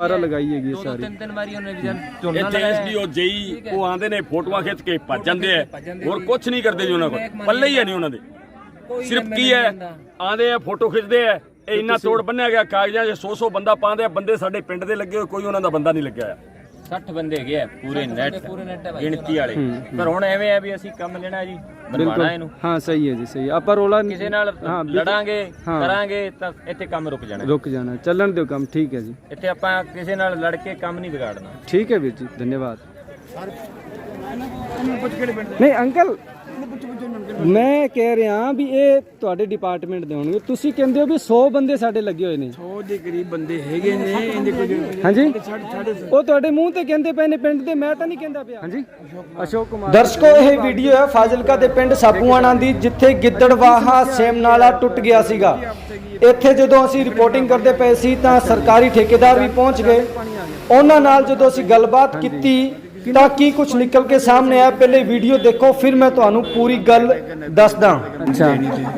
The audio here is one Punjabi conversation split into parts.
ਦੁਬਾਰਾ ਲਗਾਈ ਹੈਗੀ ਇਹ ਸਾਰੀ। ਤਿੰਨ ਤਿੰਨ ਵਾਰੀ ਉਹਨੇ ਵੀ ਝੋਨਾ ਇੱਥੇ ਐਸਡੀਓ ਜਈ ਉਹ ਆਂਦੇ ਨੇ ਫੋਟੋਆਂ ਖਿੱਚ ਕੇ ਭੱਜ ਜਾਂਦੇ ਆ। ਹੋਰ ਕੁਝ ਨਹੀਂ ਕਰਦੇ ਜੀ ਉਹਨਾਂ ਕੋਲ। ਪੱਲੇ ਹੀ ਹੈ ਨਹੀਂ ਉਹਨਾਂ ਦੇ। ਸਿਰਫ ਕੀ ਹੈ? ਆਂਦੇ ਆ ਫੋਟੋ ਖਿੱਚਦੇ ਆ। ਇਹ ਇੰਨਾ ਤੋੜ ਬੰਨਿਆ ਗਿਆ ਕਾਗਜ਼ਾਂ 'ਚ 100 100 ਬੰਦਾ ਪਾਉਂਦੇ ਆ। ਬੰਦੇ ਸਾਡੇ ਪਿੰਡ ਦੇ ਲੱਗੇ ਹੋਏ ਕੋਈ ਉਹਨਾਂ ਦਾ ਬੰਦਾ ਨਹੀਂ ਲੱਗਿਆ ਆ 60 ਬੰਦੇ ਹੈਗੇ ਆ ਪੂਰੇ ਨੈਟ ਗਿਣਤੀ ਵਾਲੇ। ਪਰ ਹੁਣ ਐਵੇਂ ਆ ਵੀ ਅਸੀਂ ਕੰਮ ਲੈਣਾ ਜੀ ਬਣਵਾਣਾ ਇਹਨੂੰ। ਹਾਂ ਸਹੀ ਹੈ ਜੀ ਸਹੀ। ਆਪਾਂ ਰੋਲਾ ਕਿਸੇ ਨਾਲ। ਲੜਾਂਗੇ। ਕਰਾਂਗੇ ਤਾਂ ਇੱਥੇ ਕੰਮ ਰੁਕ ਜਾਣਾ। ਰੁਕ ਜਾਣਾ ਚੱਲਣ ਦਿਓ ਕੰਮ ਠੀਕ ਹੈ ਜੀ। ਇੱਥੇ ਆਪਾਂ ਕਿਸੇ ਨਾਲ ਲੜ ਕੇ ਕੰਮ ਨਹੀਂ ਵਿਗਾੜਨਾ। ਠੀਕ ਹੈ ਵੀਰ ਜੀ ਧੰਨਵਾਦ। ਨਹੀਂ ਅੰਕਲ ਮੈਂ ਕਹਿ ਰਿਹਾ ਵੀ ਇਹ ਤੁਹਾਡੇ ਡਿਪਾਰਟਮੈਂਟ ਦੇ ਹੋਣਗੇ। ਤੁਸੀਂ ਕਹਿੰਦੇ ਹੋ ਵੀ 100 ਬੰਦੇ ਸਾਡੇ ਲੱਗੇ ਹੋਏ ਨੇ। 100 ਦੇ ਕਰੀਬ ਬੰਦੇ ਹੈਗੇ ਨੇ ਇਹਦੇ ਕੁਝ ਹਾਂਜੀ। ਉਹ ਤੁਹਾਡੇ ਮੂੰਹ ਤੇ ਕਹਿੰਦੇ ਪਏ ਨੇ ਪਿੰਡ ਦੇ ਮੈਂ ਤਾਂ ਨਹੀਂ ਕਹਿੰਦਾ ਪਿਆ। ਹਾਂਜੀ। ਅਸ਼ੋਕ ਕੁਮਾਰ। ਦਰਸ਼ਕੋ ਇਹ ਵੀਡੀਓ ਹੈ ਫਾਜ਼ਿਲਕਾ ਦੇ ਪਿੰਡ ਸਾਪੂਆਣਾ ਦੀ ਜਿੱਥੇ ਗਿੱਦੜਵਾਹਾ ਸੇਮਨਾਲਾ ਟੁੱਟ ਗਿਆ ਸੀਗਾ। ਇੱਥੇ ਜਦੋਂ ਅਸੀਂ ਰਿਪੋਰਟਿੰਗ ਕਰਦੇ ਪਏ ਸੀ ਤਾਂ ਸਰਕਾਰੀ ਠੇਕੇਦਾਰ ਵੀ ਪਹੁੰਚ ਗਏ। ਉਹਨਾਂ ਨਾਲ ਜਦੋਂ ਅਸੀਂ ਗੱਲਬਾਤ ਕੀਤੀ ਤਾਂ ਕੀ ਕੁਝ ਨਿਕਲ ਕੇ ਸਾਹਮਣੇ ਆਇਆ? ਪਹਿਲੇ ਵੀਡੀਓ ਦੇਖੋ ਫਿਰ ਮੈਂ ਤੁਹਾਨੂੰ ਪੂਰੀ ਗੱਲ ਦੱਸਦਾ। ਅੱਛਾ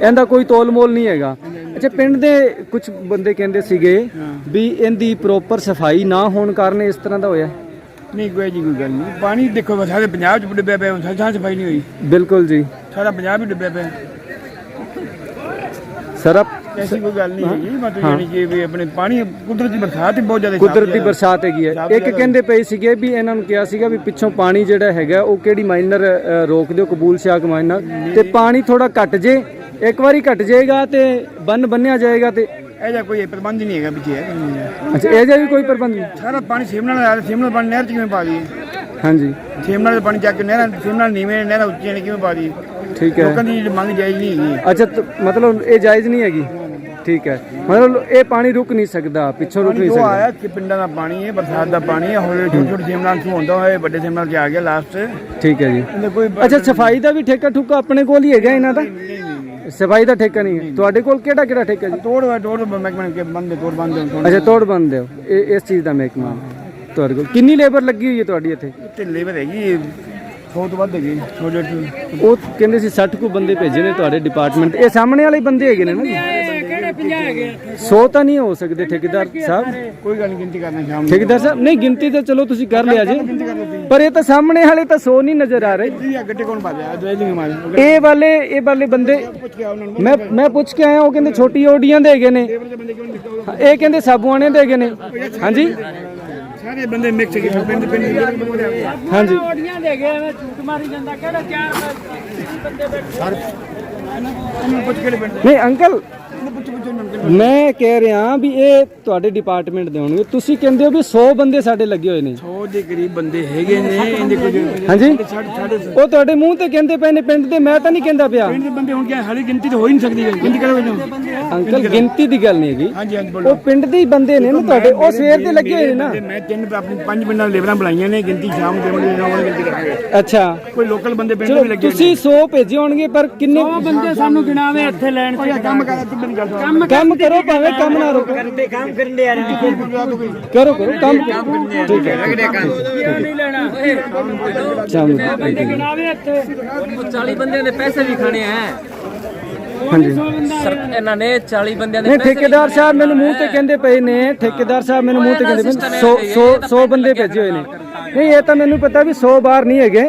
ਇਹਦਾ ਕੋਈ ਤੋਲ ਮੋਲ ਨਹੀਂ ਹੈਗਾ। ਅੱਛਾ ਪਿੰਡ ਦੇ ਕੁਝ ਬੰਦੇ ਕਹਿੰਦੇ ਸੀਗੇ ਵੀ ਇਹਦੀ ਪ੍ਰੋਪਰ ਸਫ਼ਾਈ ਨਾ ਹੋਣ ਕਾਰਨ ਇਸ ਤਰ੍ਹਾਂ ਦਾ ਹੋਇਆ। ਨਹੀਂ ਕੋਈ ਜੀ ਕੋਈ ਗੱਲ ਨਹੀਂ। ਪਾਣੀ ਦੇਖੋ ਸਾਡੇ ਪੰਜਾਬ ਚ ਡੁੱਬਿਆ ਪਿਆ ਹੁਣ ਸਾਡਾ ਸਫ਼ਾਈ ਨਹੀਂ ਹੋਈ। ਬਿਲਕੁਲ ਜੀ। ਸਾਰਾ ਪੰਜਾਬ ਹੀ ਡੁੱਬਿਆ ਪਿਆ। ਸਰ ਆਪ ਐਸੀ ਕੋਈ ਗੱਲ ਨਹੀਂ ਹੈਗੀ ਮਤਲਬ ਯਾਨੀ ਕਿ ਵੀ ਆਪਣੇ ਪਾਣੀ ਕੁਦਰਤੀ ਬਰਸਾਤ ਹੀ ਬਹੁਤ ਜ਼ਿਆਦਾ ਕੁਦਰਤੀ ਬਰਸਾਤ ਹੈਗੀ ਹੈ। ਇੱਕ ਕਹਿੰਦੇ ਪਏ ਸੀਗੇ ਵੀ ਇਹਨਾਂ ਨੂੰ ਕਿਹਾ ਸੀਗਾ ਵੀ ਪਿੱਛੋਂ ਪਾਣੀ ਜਿਹੜਾ ਹੈਗਾ ਉਹ ਕਿਹੜੀ ਮਾਈਨਰ ਰੋਕ ਦਿਓ ਕਬੂਲ ਸ਼ਾਕ ਮਾਈਨਰ। ਤੇ ਪਾਣੀ ਥੋੜਾ ਘਟ ਜੇ ਇੱਕ ਵਾਰੀ ਘਟ ਜਾਏਗਾ ਤੇ ਬੰਨ ਬੰਨਿਆ ਜਾਏਗਾ ਤੇ ਇਹ ਜਿਹਾ ਕੋਈ ਪ੍ਰਬੰਧ ਨਹੀਂ ਹੈਗਾ ਪਿੱਛੇ। ਅੱਛਾ ਇਹ ਜਿਹਾ ਵੀ ਕੋਈ ਪ੍ਰਬੰਧ ਨਹੀਂ? ਸਾਰਾ ਪਾਣੀ ਸੇਮਨਾ ਨਾਲ ਦਾ ਪਾਣੀ ਨਹਿਰ ਚ ਕਿਵੇਂ ਪਾ ਦਈਏ? ਹਾਂਜੀ। ਸੇਮਨਾ ਦਾ ਪਾਣੀ ਚੱਕ ਕੇ ਨਹਿਰਾਂ ਸੇਮਨਾ ਨੀਵੇਂ ਨਹਿਰਾਂ ਉੱਚੀਆਂ ਨੇ ਕਿਵੇਂ ਪਾ ਦਈਏ? ਠੀਕ ਹੈ। ਲੋਕਾਂ ਦੀ ਮੰਗ ਜਾਇਜ਼ ਨਹੀਂ ਹੈਗੀ। ਅੱਛਾ ਮਤਲਬ ਇਹ ਜਾਇਜ਼ ਨਹੀਂ ਹੈਗੀ? ਠੀਕ ਹੈ। ਮਤਲਬ ਇਹ ਪਾਣੀ ਰੁਕ ਨਹੀਂ ਸਕਦਾ ਪਿੱਛੋਂ ਰੁਕ ਨਹੀਂ ਉਹ ਸਕਦਾ। ਆਇਆ ਕਿ ਪਿੰਡਾਂ ਦਾ ਪਾਣੀ ਹੈ ਬਰਸਾਤ ਦਾ ਪਾਣੀ ਹੈ ਹੌਲੀ ਛੋਟੇ ਛੋਟੇ ਸੇਮਨਾ ਨੂੰ ਹੁੰਦਾ ਹੋਇਆ ਵੱਡੇ ਸੇਮਨਾ ਚ ਆ ਗਿਆ ਲਾਸਟ ਠੀਕ ਹੈ ਜੀ। ਅੱਛਾ ਸਫ਼ਾਈ ਦਾ ਵੀ ਠੇਕਾ ਠੁਕਾ ਆਪਣੇ ਕੋਲ ਹੀ ਹੈਗਾ ਇਹਨਾਂ ਦਾ? ਸਫ਼ਾਈ ਦਾ ਠੇਕਾ ਨਹੀਂ ਹੈ। ਤੁਹਾਡੇ ਕੋਲ ਕਿਹੜਾ ਕਿਹੜਾ ਠੇਕਾ ਜੀ? ਤੋੜ ਵਾ ਤੋੜ ਮਹਿਕਮੇ ਕੇ ਬੰਦੇ ਤੋੜ ਬੰਦੇ ਅੱਛਾ ਤੋੜ ਬੰਦੇ ਹੋ। ਇਹ ਇਸ ਚੀਜ਼ ਦਾ ਮਹਿਕਮਾ। ਤੁਹਾਡੇ ਕੋਲ ਕਿੰਨੀ ਲੇਬਰ ਲੱਗੀ ਹੋਈ ਹੈ ਤੁਹਾਡੀ ਇੱਥੇ? ਤੇ ਲੇਬਰ ਹੈਗੀ 100 ਤੋਂ ਵੱਧ ਹੈਗੀ ਛੋਟੇ ਛੋਟੇ ਉਹ ਕਹਿੰਦੇ ਸੀ 60 ਕੁ ਬੰਦੇ ਭੇਜੇ ਨੇ ਤੁਹਾਡੇ ਡਿਪਾਰਟਮੈਂਟ ਇਹ ਸਾਹਮਣੇ ਵਾਲੇ ਹੀ ਬੰਦੇ ਹੈਗੇ ਨੇ ਨਾ ਜੀ? ਕਿਹੜੇ 50 ਹੈਗੇ 100 ਤਾਂ ਨਹੀਂ ਹੋ ਸਕਦੇ ਠੇਕੇਦਾਰ ਸਾਹਿਬ। ਕੋਈ ਗੱਲ ਨਹੀਂ ਗਿਣਤੀ ਕਰਨਾ ਸ਼ਾਮ ਨੂੰ। ਠੇਕੇਦਾਰ ਸਾਹਿਬ ਨਹੀਂ ਗਿਣਤੀ ਤਾਂ ਚਲੋ ਤੁਸੀਂ ਕਰ ਲਿਆ ਜੀ। ਪਰ ਇਹ ਤਾਂ ਸਾਹਮਣੇ ਵਾਲੇ ਤਾਂ 100 ਨਹੀਂ ਨਜ਼ਰ ਆ ਰਹੇ। ਜੀ ਗੱਡੇ ਕੌਣ ਮਾਰ ਇਹ ਵਾਲੇ ਇਹ ਵਾਲੇ ਬੰਦੇ ਮੈਂ ਮੈਂ ਪੁੱਛ ਕੇ ਆਇਆ ਉਹ ਕਹਿੰਦੇ ਛੋਟੀ ਓਡੀਆਂ ਦੇ ਹੈਗੇ ਨੇ। ਦੇ ਬੰਦੇ ਇਹ ਕਹਿੰਦੇ ਸਾਬੂਆਣੇ ਦੇ ਹੈਗੇ ਨੇ। ਹਾਂਜੀ? ਸਾਰੇ ਬੰਦੇ ਮਿਕਸ ਹੈਗੇ ਪਿੰਡ ਪਿੰਡ ਦੇ ਲੇਬਰ ਬੰਦੇ ਆ। ਹਾਂਜੀ। ਉਹਨਾਂ ਨੂੰ ਪੁੱਛ ਕਿਹੜੇ ਪਿੰਡ ਦੇ ਨਹੀਂ ਅੰਕਲ ਮੈਂ ਕਹਿ ਰਿਹਾ ਵੀ ਇਹ ਤੁਹਾਡੇ ਡਿਪਾਰਟਮੈਂਟ ਦੇ ਹੋਣਗੇ। ਤੁਸੀਂ ਕਹਿੰਦੇ ਹੋ ਵੀ 100 ਬੰਦੇ ਸਾਡੇ ਲੱਗੇ ਹੋਏ ਨੇ। 100 ਦੇ ਕਰੀਬ ਬੰਦੇ ਹੈਗੇ ਨੇ ਇਹਦੇ ਕੁਝ ਹਾਂਜੀ। ਉਹ ਤੁਹਾਡੇ ਮੂੰਹ ਤੇ ਕਹਿੰਦੇ ਪਏ ਨੇ ਪਿੰਡ ਦੇ ਮੈਂ ਤਾਂ ਨਹੀਂ ਕਹਿੰਦਾ ਪਿਆ। ਪਿੰਡ ਦੇ ਬੰਦੇ ਹੁਣ ਕਿਆ ਹਾਲੇ ਗਿਣਤੀ ਤਾਂ ਹੋ ਹੀ ਨਹੀਂ ਸਕਦੀ। ਗਿਣਤੀ ਕਰੋ ਅੰਕਲ ਗਿਣਤੀ ਦੀ ਗੱਲ ਨਹੀਂ ਹੈਗੀ। ਹਾਂਜੀ ਹਾਂਜੀ ਬੋਲੋ। ਉਹ ਪਿੰਡ ਦੇ ਹੀ ਬੰਦੇ ਨੇ ਨਾ ਤੁਹਾਡੇ। ਉਹ ਸਵੇਰ ਦੇ ਲੱਗੇ ਹੋਏ ਨੇ ਨਾ। ਮੈਂ ਤਿੰਨ ਆਪਣੀ ਪੰਜ ਪਿੰਡਾਂ ਦੇ ਲੇਬਰਾਂ ਬੁਲਾਈਆਂ ਨੇ ਗਿਣਤੀ ਸ਼ਾਮ ਨੂੰ ਦੇਵਾਂਗੇ ਉਹਨਾਂ ਗਿਣਤੀ ਕਰਾਂਗੇ ਅੱਛਾ। ਕੋਈ ਲੋਕਲ ਬੰਦੇ ਪਿੰਡ ਦੇ ਚਲੋ ਵੀ ਲੱਗੇ ਤੁਸੀਂ 100 ਭੇਜੇ ਹੋਣਗੇ ਪਰ ਕਿੰਨੇ ਬੰਦੇ ਸਾਨੂੰ ਗਿਣਾਵੇ ਇੱਥੇ ਲੈਣ ਤੇ। ਕੰਮ ਕਰ ਤੂੰ ਮੇਰੀ ਗੱਲ ਸੁਣ। ਕੰਮ ਕਰੋ ਭਾਵੇਂ ਕੰਮ ਨਾ ਰੋਕੋ। ਕਰਦੇ ਕੰਮ ਕਰਨ ਦੇ ਯਾਰ ਕਰੋ ਕਰੋ ਕੰਮ ਠੀਕ ਹੈ ਨਹੀਂ ਲੈਣਾ। ਸ਼ਾਮ ਨੂੰ thank you। ਗਿਣਾਵੇ ਇੱਥੇ। 40 ਬੰਦਿਆਂ ਦੇ ਪੈਸੇ ਵੀ ਖਾਣੇ ਆ। ਹਾਂਜੀ। ਸਰ ਇਹਨਾਂ ਨੇ 40 ਬੰਦਿਆਂ ਦੇ ਨਹੀਂ ਪੈਸੇ ਠੇਕੇਦਾਰ ਸਾਹਿਬ ਮੈਨੂੰ ਮੂੰਹ ਤੇ ਕਹਿੰਦੇ ਪਏ ਨੇ ਠੇਕੇਦਾਰ ਸਾਹਿਬ ਮੈਨੂੰ ਮੂੰਹ ਤੇ ਕਹਿੰਦੇ ਪਏ 100 100 100 ਬੰਦੇ ਭੇਜੇ ਹੋਏ ਨੇ। ਨਹੀਂ ਇਹ ਤਾਂ ਮੈਨੂੰ ਪਤਾ ਵੀ 100 ਬਾਹਰ ਨਹੀਂ ਹੈਗੇ।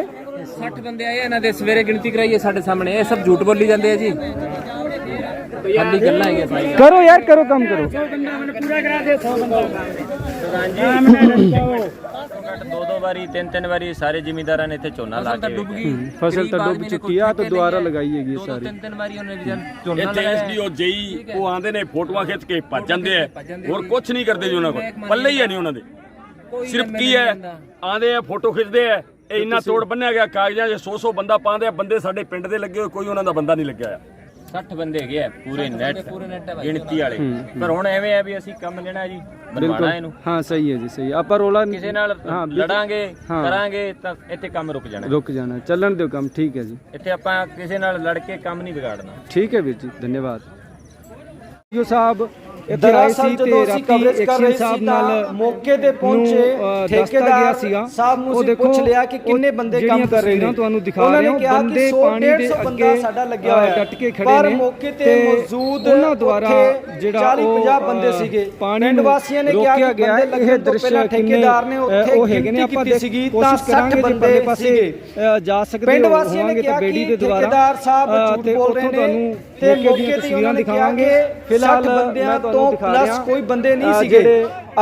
60 ਬੰਦੇ ਆਏ ਇਹਨਾਂ ਦੇ ਸਵੇਰੇ ਗਿਣਤੀ ਕਰਾਈਏ ਸਾਡੇ ਸਾਹਮਣੇ। ਇਹ ਸਭ ਝੂਠ ਬੋਲੀ ਜਾਂਦੇ ਆ ਜੀ। ਖਾਲੀ ਗੱਲਾਂ ਹੈਗੀਆਂ ਸਾਰੀਆਂ। ਕਰੋ ਯਾਰ ਕਰੋ ਕੰਮ ਕਰੋ। ਪੂਰਾ ਕਰਾ ਦੇ 100 ਬੰਦਾ। ਦੋ ਦੋ ਵਾਰੀ ਤਿੰਨ ਤਿੰਨ ਵਾਰੀ ਸਾਰੇ ਜ਼ਿਮੀਂਦਾਰਾਂ ਨੇ ਇੱਥੇ ਝੋਨਾ ਲਾ ਕੇ ਡੁੱਬ ਗਈ। ਫਸਲ ਤਾਂ ਡੁੱਬ ਚੁੱਕੀ ਆ ਤਾਂ ਦੁਬਾਰਾ ਲਗਾਈ ਹੈਗੀ ਸਾਰੀ। ਤਿੰਨ ਤਿੰਨ ਵਾਰੀ ਉਹਨੇ ਵੀ ਝੋਨਾ ਇੱਥੇ ਐਸਡੀਓ ਜਈ ਉਹ ਆਂਦੇ ਨੇ ਫੋਟੋਆਂ ਖਿੱਚ ਕੇ ਭੱਜ ਜਾਂਦੇ ਆ। ਹੋਰ ਕੁਝ ਨਹੀਂ ਕਰਦੇ ਜੀ ਉਹਨਾਂ ਕੋਲ। ਪੱਲੇ ਹੀ ਨਹੀਂ ਉਹਨਾਂ ਦੇ। ਸਿਰਫ ਕੀ ਹੈ? ਆਂਦੇ ਆ ਫੋਟੋ ਖਿੱਚਦੇ ਆ। ਇਹ ਇੰਨਾ ਤੋੜ ਬੰਨਿਆ ਗਿਆ ਕਾਗਜ਼ਾਂ 'ਚ 100 100 ਬੰਦਾ ਪਾਉਂਦੇ ਆ ਬੰਦੇ ਸਾਡੇ ਪਿੰਡ ਦੇ ਲੱਗੇ ਹੋਏ ਕੋਈ ਉਹਨਾਂ ਦਾ ਬੰਦਾ ਨਹੀਂ ਲੱਗਿਆ ਆ 60 ਬੰਦੇ ਹੈਗੇ ਆ ਪੂਰੇ ਨੈਟ ਗਿਣਤੀ ਵਾਲੇ। ਪਰ ਹੁਣ ਐਵੇਂ ਆ ਵੀ ਅਸੀਂ ਕੰਮ ਲੈਣਾ ਜੀ ਬਣਵਾਣਾ ਇਹਨੂੰ। ਹਾਂ ਸਹੀ ਹੈ ਜੀ ਸਹੀ। ਆਪਾਂ ਰੋਲਾ ਕਿਸੇ ਨਾਲ ਹਾਂ ਬਿਲਕੁਲ। ਲੜਾਂਗੇ। ਕਰਾਂਗੇ ਤਾਂ ਇੱਥੇ ਕੰਮ ਰੁਕ ਜਾਣਾ। ਰੁਕ ਜਾਣਾ। ਚੱਲਣ ਦਿਓ ਕੰਮ ਠੀਕ ਹੈ ਜੀ। ਇੱਥੇ ਆਪਾਂ ਕਿਸੇ ਨਾਲ ਲੜ ਕੇ ਕੰਮ ਨਹੀਂ ਵਿਗਾੜਨਾ। ਠੀਕ ਹੈ ਵੀਰ ਜੀ ਧੰਨਵਾਦ। ਜੀ ਸਾਹਿਬ ਇੱਥੇ ਆਏ ਸੀ ਤੇ ਰਾਤੀ ਐਕਸ਼ਨ ਸਾਹਿਬ ਨਾਲ ਮੌਕੇ ਤੇ ਪਹੁੰਚੇ ਠੇਕੇਦਾਰ ਸੀਗਾ। ਸਾਹਿਬ ਨੂੰ ਅਸੀਂ ਪੁੱਛ ਲਿਆ ਕਿ ਕਿੰਨੇ ਬੰਦੇ ਕੰਮ ਕਰ ਰਹੇ ਨੇ। ਤੁਹਾਨੂੰ ਦਿਖਾ ਰਹੇ ਹਾਂ, ਬੰਦੇ 100 ਪਾਣੀ ਦੇ 150 ਬੰਦਾ ਅੱਗੇ, ਸਾਡਾ ਲੱਗਿਆ ਹੋਇਆ। ਡਟ ਕੇ ਖੜੇ ਪਰ ਨੇ ਮੌਕੇ ਤੇ ਮੌਜੂਦ ਉਹਨਾਂ ਦੁਆਰਾ ਜਿਹੜਾ 40 ਉਹ, 50 ਬੰਦੇ ਸੀਗੇ। ਪਿੰਡ ਵਾਸੀਆਂ ਨੇ ਕਿਹਾ ਕਿ ਬੰਦੇ ਲੱਗਣ ਤੋਂ ਦ੍ਰਿਸ਼ ਪਹਿਲਾਂ ਠੇਕੇਦਾਰ ਨੇ ਉੱਥੇ ਉਹ ਹੈਗੇ ਨੇ ਆਪਾਂ ਸੀਗੀ ਤਾਂ ਕੋਸ਼ਿਸ਼ 60 ਕਰਾਂਗੇ ਜੇ ਬੰਦੇ ਪਾਸੇ ਜਾ ਸਕਦੇ ਪਿੰਡ ਵਾਸੀਆਂ ਨੇ ਕਿਹਾ ਬੇੜੀ ਕਿ ਦੇ ਦੁਆਰਾ ਠੇਕੇਦਾਰ ਸਾਹਿਬ ਝੂਠ ਬੋਲ ਰਹੇ ਨੇ ਤੁਹਾਨੂੰ ਤੇ ਮੌਕੇ ਤੇ ਉਹਨਾਂ ਦਿਖਾਵਾਂਗੇ ਫਿਲਹਾਲ 60 ਬੰਦਿਆਂ ਮੈਂ ਤੋਂ ਪਲੱਸ ਕੋਈ ਬੰਦੇ ਨਹੀਂ ਸੀਗੇ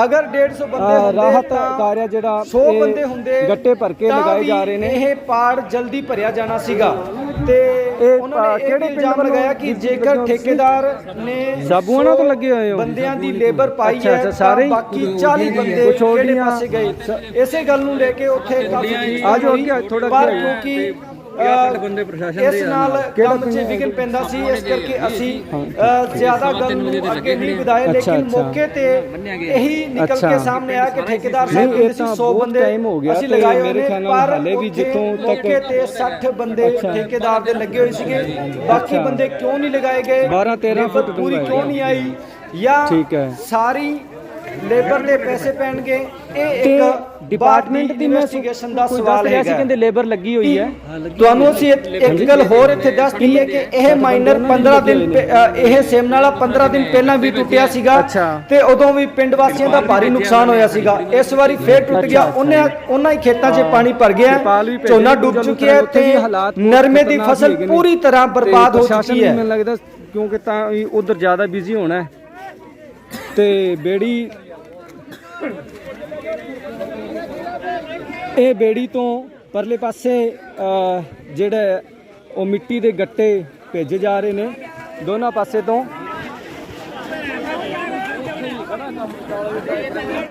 ਅਗਰ 150 ਬੰਦੇ ਹੁੰਦੇ ਰਾਹਤ ਕਾਰਿਆ ਜਿਹੜਾ 100 ਇਹ ਬੰਦੇ ਹੁੰਦੇ ਗੱਟੇ ਭਰ ਕੇ ਲਗਾਏ ਜਾ ਰਹੇ ਨੇ। ਇਹ ਪਾੜ ਜਲਦੀ ਭਰਿਆ ਜਾਣਾ ਸੀਗਾ ਤੇ ਉਹਨਾਂ ਨੇ ਕਿਹੜੇ ਇਲਜ਼ਾਮ ਲਗਾਇਆ ਕਿ ਜੇਕਰ? ਠੇਕੇਦਾਰ ਨੇ ਸਾਬੂਆਣਾ ਤੋਂ ਲੱਗੇ ਹੋਏ ਹੋ? ਬੰਦਿਆਂ ਦੀ ਲੇਬਰ ਪਾਈ ਹੈ ਸਾਰੇ? ਬਾਕੀ 40 ਬੰਦੇ ਕਿਹੜੇ ਪਾਸੇ ਗਏ ਇਸੇ ਗੱਲ ਨੂੰ ਲੈ ਕੇ ਉੱਥੇ ਕਾਫੀ ਆ ਜਾਓ ਅੱਗੇ, ਥੋੜ੍ਹਾ ਪਰ ਅੱਗੇ ਆਓ। ਕਿਉਂਕਿ ਇਸ ਨਾਲ ਕੰਮ 'ਚ ਵਿਘਨ ਪੈਂਦਾ ਸੀ ਇਸ ਕਰਕੇ ਅਸੀਂ ਜ਼ਿਆਦਾ ਗੱਲ ਨੂੰ ਅੱਗੇ ਨਹੀਂ ਵਧਾਏ ਲੇਕਿਨ। ਮੌਕੇ ਤੇ ਇਹੀ ਨਿਕਲ। ਕੇ ਸਾਹਮਣੇ ਆਇਆ ਕਿ ਠੇਕੇਦਾਰ ਸਾਹਿਬ ਕਹਿੰਦੇ ਸੀ ਤਾਂ 100 ਬਹੁਤ ਬੰਦੇ time ਹੋ ਗਿਆ ਅਸੀਂ ਲਗਾਏ ਹੋਏ ਨੇ ਪਰ ਹਾਲੇ ਵੀ ਜਿੱਥੋਂ ਤੱਕ- ਤੇ 60 ਬੰਦੇ। ਠੇਕੇਦਾਰ ਦੇ ਲੱਗੇ ਹੋਏ ਸੀਗੇ ਬਾਕੀ। ਬੰਦੇ ਕਿਉਂ ਨਹੀਂ ਲਗਾਏ ਗਏ 12 13 ਲੇਬਰ ਫੁੱਟ ਪੂਰੀ ਕਿਉਂ ਨਹੀਂ ਆਈ ਜਾਂ ਠੀਕ ਹੈ। ਸਾਰੀ ਲੇਬਰ ਦੇ ਪੈਸੇ ਪੈਣਗੇ। ਇਹ ਤੇ ਇੱਕ ਡਿਪਾਰਟਮੈਂਟ ਦੀ ਇਨਵੈਸਟੀਗੇਸ਼ਨ ਦਾ ਸਵਾਲ ਹੈਗਾ ਸੀ ਕਹਿੰਦੇ ਲੇਬਰ ਲੱਗੀ ਹੋਈ ਹੈ? ਤੁਹਾਨੂੰ ਅਸੀਂ ਇੱਕ ਇੱਕ ਗੱਲ ਹੋਰ ਇੱਥੇ ਦੱਸ ਦਈਏ ਕਿ ਇਹ ਮਾਈਨਰ 15 ਦਿਨ ਪਹਿ- ਅ, ਇਹ ਸੇਮ ਨਾਲਾ 15 ਦਿਨ ਪਹਿਲਾਂ ਵੀ ਟੁੱਟਿਆ ਸੀਗਾ ਅੱਛਾ। ਤੇ ਉਦੋਂ ਵੀ ਪਿੰਡ ਵਾਸੀਆਂ ਦਾ ਭਾਰੀ ਨੁਕਸਾਨ ਹੋਇਆ ਸੀਗਾ। ਇਸ ਵਾਰੀ ਫੇਰ ਟੁੱਟ ਗਿਆ। ਉਹਨੇ ਉਹਨਾਂ ਹੀ ਖੇਤਾਂ 'ਚ ਪਾਣੀ ਭਰ ਗਿਆ। ਵੀ ਝੋਨਾ ਡੁੱਬ ਚੁੱਕਿਆ ਉੱਥੇ ਵੀ ਤੇ ਹਾਲਾਤ ਬਹੁਤ ਨਰਮੇ ਦੀ ਖਤਰਨਾਕ ਫਸਲ ਹੈਗੇ ਨੇ। ਪੂਰੀ ਤਰ੍ਹਾਂ ਬਰਬਾਦ ਹੋ ਚੁੱਕੀ ਹੈ। ਮੈਨੂੰ ਲੱਗਦਾ ਕਿਉਂਕਿ ਤਾਂ ਉਧਰ ਜ਼ਿਆਦਾ ਬਿਜ਼ੀ ਹੋਣਾ ਹੈ। ਤੇ ਬੇੜੀ ਇਹ ਬੇੜੀ ਤੋਂ ਪਰਲੇ ਪਾਸੇ ਜਿਹੜਾ ਉਹ ਮਿੱਟੀ ਦੇ ਗੱਟੇ ਭੇਜੇ ਜਾ ਰਹੇ ਨੇ, ਦੋਨਾਂ ਪਾਸੇ ਤੋਂ।